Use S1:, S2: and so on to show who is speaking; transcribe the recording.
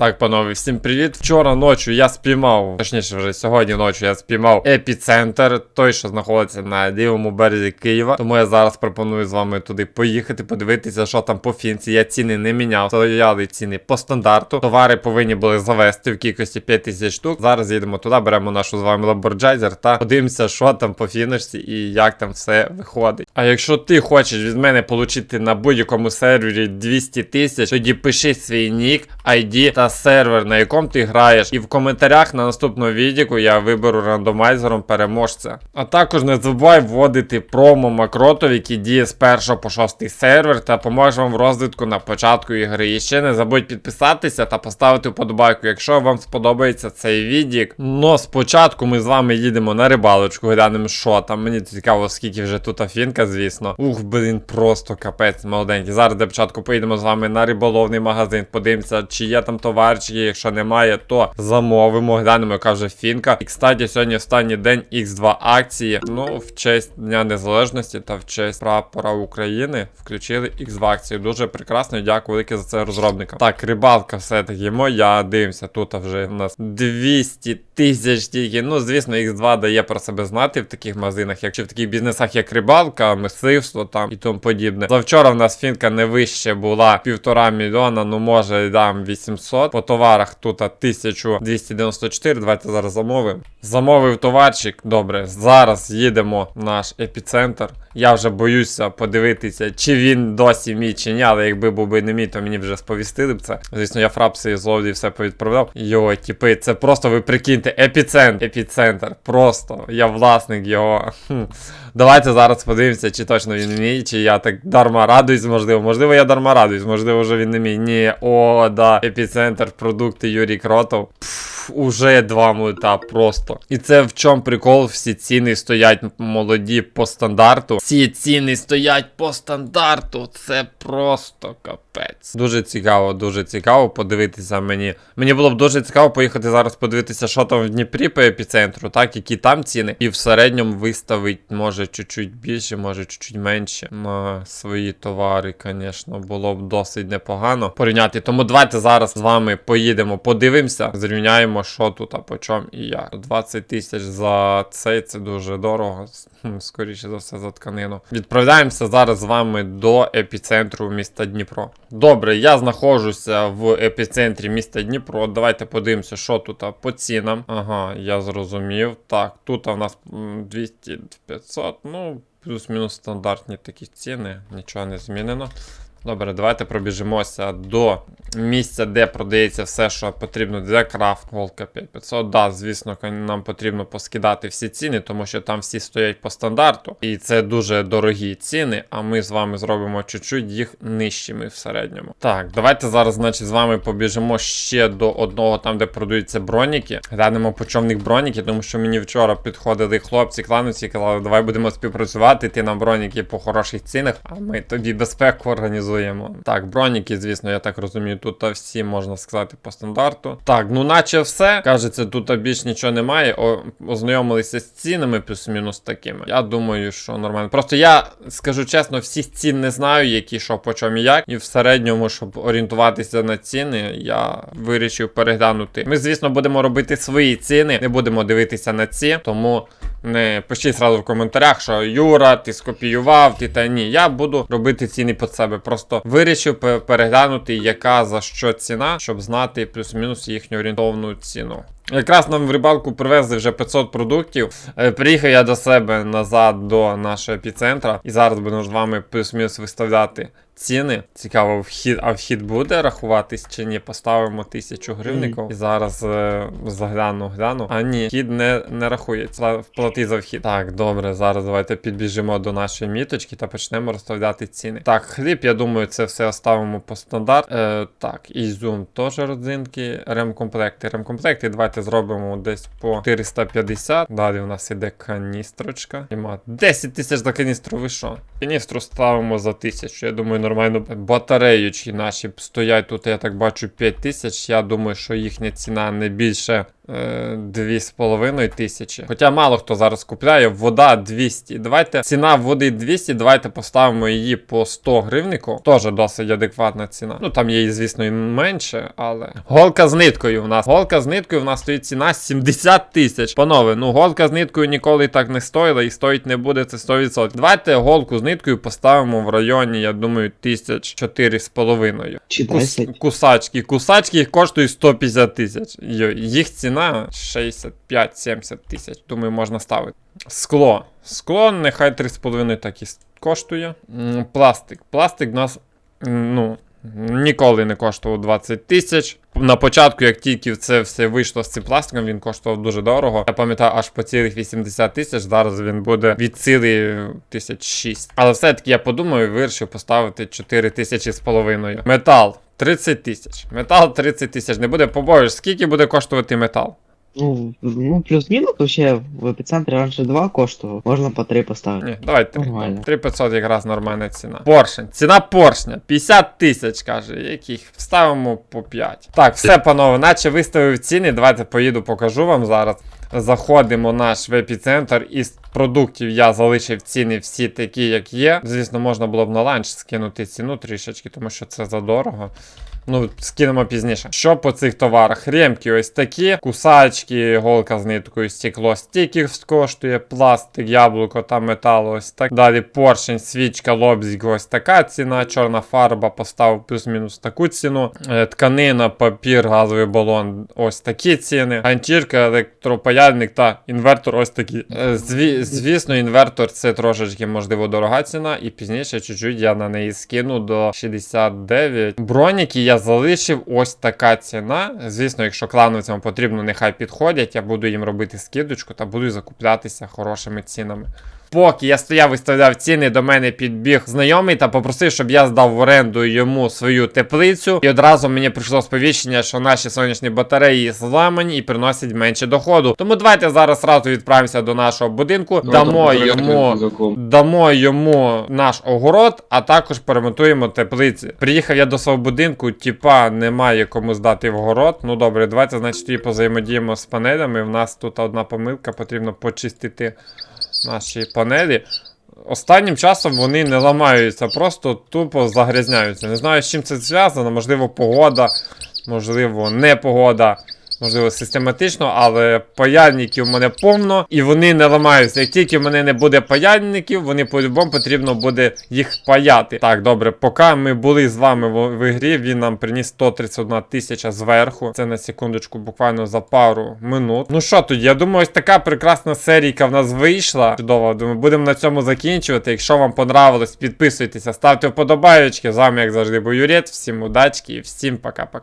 S1: Так, панове, всім привіт. Вчора ночі я спіймав, точніше, вже сьогодні ночі я спіймав епіцентр, той, що знаходиться на лівому березі Києва. Тому я зараз пропоную з вами туди поїхати, подивитися, що там по фінці. Я ціни не міняв, стояли ціни по стандарту. Товари повинні були завести в кількості 5000 штук. Зараз їдемо туди, беремо нашу з вами ламборджайзер та подивимося, що там по фіночці і як там все виходить. А якщо ти хочеш від мене отримати на будь-якому сервері 200 тисяч, тоді пиши свій нік, ID та сервер, на якому ти граєш. І в коментарях на наступному відео я виберу рандомайзером переможця. А також не забувай вводити промо Макротов, який діє з 1 по 6 сервер та поможе вам в розвитку на початку ігри. І ще не забудь підписатися та поставити вподобайку, якщо вам сподобається цей відік. Но спочатку ми з вами їдемо на рибалочку, глянемо, що там. Мені цікаво, скільки вже тут афінка, звісно. Ух, блін, просто капець молоденький. Зараз для початку поїдемо з вами на риболовний магазин, подивимося, чи є там товарчики. Якщо немає, то замовимо. Глянемо, яка вже фінка. І кстати, сьогодні останній день X2 акції. Ну, в честь Дня Незалежності та в честь прапора України включили X2 акцію. Дуже прекрасно. Дякую велике за це розробникам. Так, рибалка все-таки моя. Дивимося, тут вже в нас 200 тисяч тільки. Ну, звісно, X2 дає про себе знати в таких магазинах, якщо в таких бізнесах, як рибалка, мисливство там і тому подібне. Завчора в нас фінка не вище була півтора мільйона, ну може дам 800. По товарах тут 1294. Давайте зараз замовимо. Замовив товарчик. Добре, зараз їдемо в наш епіцентр. Я вже боюся подивитися, чи він досі мій, чи ні, але якби був би не мій, то мені вже сповістили б це. Звісно, я фрапси з ловлі все повідправляв. Йо, тіпи, це просто ви прикиньте, епіцентр, епіцентр. Просто я власник його. Давайте зараз подивимося, чи точно він мій, чи я так дарма радуюсь, можливо. Можливо, я дарма радуюсь, можливо, вже він не мій. Ні, о, да, епіцентр, продукти Юрій Кротов. Уже два мульта просто. І це в чому прикол, всі ціни стоять молоді по стандарту. Всі ціни стоять по стандарту. Це просто капець. Дуже цікаво, дуже цікаво подивитися мені. Мені було б дуже цікаво поїхати зараз подивитися, що там в Дніпрі по епіцентру, так, які там ціни. І в середньому виставить, може, чуть-чуть більше, може, чуть-чуть менше. На свої товари, звісно, було б досить непогано порівняти. Тому давайте зараз з вами поїдемо, подивимося, зрівняємо, що тут, а по чому і як. 20 тисяч за цей це дуже дорого. Скоріше за все за тканину. Відправляємося зараз з вами до епіцентру міста Дніпро. Добре, я знаходжуся в епіцентрі міста Дніпро. Давайте подивимося, що тут по цінам. Ага, я зрозумів. Так, тут у нас 200-500, ну, плюс-мінус стандартні такі ціни, нічого не змінено. Добре, давайте пробіжимося до місця, де продається все, що потрібно для крафт. Волка 5500. Да, звісно, нам потрібно поскидати всі ціни, тому що там всі стоять по стандарту. І це дуже дорогі ціни, а ми з вами зробимо чуть-чуть їх нижчими в середньому. Так, давайте зараз, значить, з вами побіжимо ще до одного, там, де продаються броніки. Глянемо по в броніки, тому що мені вчора підходили хлопці, клануці і казали, давай будемо співпрацювати, ти нам броніки по хороших цінах, а ми тобі безпеку організуємо. Так, броніки, звісно, я так розумію, тут всі можна сказати по стандарту. Так, ну наче все. Кажеться, тут більш нічого немає. О, ознайомилися з цінами, плюс-мінус такими. Я думаю, що нормально. Просто я скажу чесно, всіх цін не знаю, які що по чому і як. І в середньому, щоб орієнтуватися на ціни, я вирішив переглянути. Ми, звісно, будемо робити свої ціни, не будемо дивитися на ці, тому. Не пишіть сразу в коментарях, що Юра, ти скопіював, ти та ні. Я буду робити ціни під себе. Просто вирішив переглянути, яка за що ціна, щоб знати плюс-мінус їхню орієнтовну ціну. Якраз нам в рибалку привезли вже 500 продуктів. Е, Приїхав я до себе назад до нашого епіцентра. І зараз будемо з вами плюс-мінус виставляти ціни. Цікаво, вхід, а вхід буде рахуватись чи ні? Поставимо тисячу гривників. І зараз е, загляну, гляну. А ні, вхід не, не рахується. Вплати за вхід. Так, добре, зараз давайте підбіжимо до нашої міточки та почнемо розставляти ціни. Так, хліб, я думаю, це все оставимо по стандарт. Е, так, і зум теж родзинки. Ремкомплекти. Ремкомплекти давайте зробимо десь по 450. Далі у нас іде каністрочка. Іма 10 тисяч за каністру, ви що? Каністру ставимо за тисячу. Я думаю, нормально. Батареючки наші стоять тут, я так бачу, 5 тисяч. Я думаю, що їхня ціна не більше е, дві з половиною тисячі. Хоча мало хто зараз купляє, вода 200. Давайте ціна води 200, давайте поставимо її по 100 гривнику. Теж досить адекватна ціна. Ну там є, звісно, і менше, але. Голка з ниткою в нас. Голка з ниткою в нас стоїть ціна 70 тисяч. Панове, ну голка з ниткою ніколи так не стоїла і стоїть не буде це 100%. Давайте голку з ниткою поставимо в районі, я думаю, тисяч чотири з половиною.
S2: Чи
S1: Кус, кусачки. Кусачки коштують 150 тисяч. Їх ціна 65-70 тисяч. Думаю, можна ставити. Скло. Скло нехай 3,5 так і коштує. Пластик. Пластик у нас ну, ніколи не коштував 20 тисяч. На початку, як тільки це все вийшло з цим пластиком, він коштував дуже дорого. Я пам'ятаю, аж по цілих 80 тисяч. Зараз він буде від цілі тисяч 6. Але все-таки я подумав і вирішив поставити 4 тисячі з половиною. Метал 30 тисяч. Метал 30 тисяч. Не буде побоюсь. Скільки буде коштувати метал?
S2: Ну, ну плюс-мінус вообще в епіцентрі раніше 2 коштував, можна по 3 поставити.
S1: Ні, давайте.
S2: Нормально.
S1: 3500 якраз нормальна ціна. Поршень. Ціна поршня. 50 тисяч, каже. Яких вставимо по 5. Так, все, панове, наче виставив ціни. Давайте поїду, покажу вам зараз. Заходимо в наш в епіцентр. Із продуктів я залишив ціни всі такі, як є. Звісно, можна було б на ланч скинути ціну трішечки, тому що це задорого. Ну, скинемо пізніше. Що по цих товарах? Ремки ось такі, кусачки, голка з ниткою, стекло, стільки коштує, пластик, яблуко та метал, ось так. Далі поршень, свічка, лобзик, ось така ціна, чорна фарба, поставив плюс-мінус таку ціну. Е, Тканина, папір, газовий балон, ось такі ціни. Ганчірка, електропаяльник та інвертор ось такі. Е, Зві, звісно, інвертор це трошечки, можливо, дорога ціна, і пізніше чуть-чуть я на неї скину до 69. Броніки я залишив ось така ціна. Звісно, якщо клановцям потрібно, нехай підходять, я буду їм робити скидочку та буду закуплятися хорошими цінами. Поки я стояв і виставляв ціни, до мене підбіг знайомий та попросив, щоб я здав в оренду йому свою теплицю. І одразу мені прийшло сповіщення, що наші сонячні батареї зламані і приносять менше доходу. Тому давайте зараз разу відправимося до нашого будинку, дамо йому. Дамо йому наш огород, а також поремонтуємо теплиці. Приїхав я до свого будинку, типа немає кому здати в город. Ну добре, давайте, значить, тоді позаємодіємо з панелями. В нас тут одна помилка, потрібно почистити наші панелі. Останнім часом вони не ламаються, просто тупо загрязняються. Не знаю, з чим це зв'язано, можливо, погода, можливо, не погода. Можливо, систематично, але паяльників в мене повно і вони не ламаються. Як тільки в мене не буде паяльників, вони по-любому потрібно буде їх паяти. Так, добре, поки ми були з вами в, в ігрі, він нам приніс 131 тисяча зверху. Це на секундочку, буквально за пару минут. Ну що тоді, я думаю, ось така прекрасна серійка в нас вийшла. Чудово, думаю, будемо на цьому закінчувати. Якщо вам понравилось, підписуйтеся, ставте вподобаєчки. З вами, як завжди, був Юрець. Всім удачки і всім пока-пока.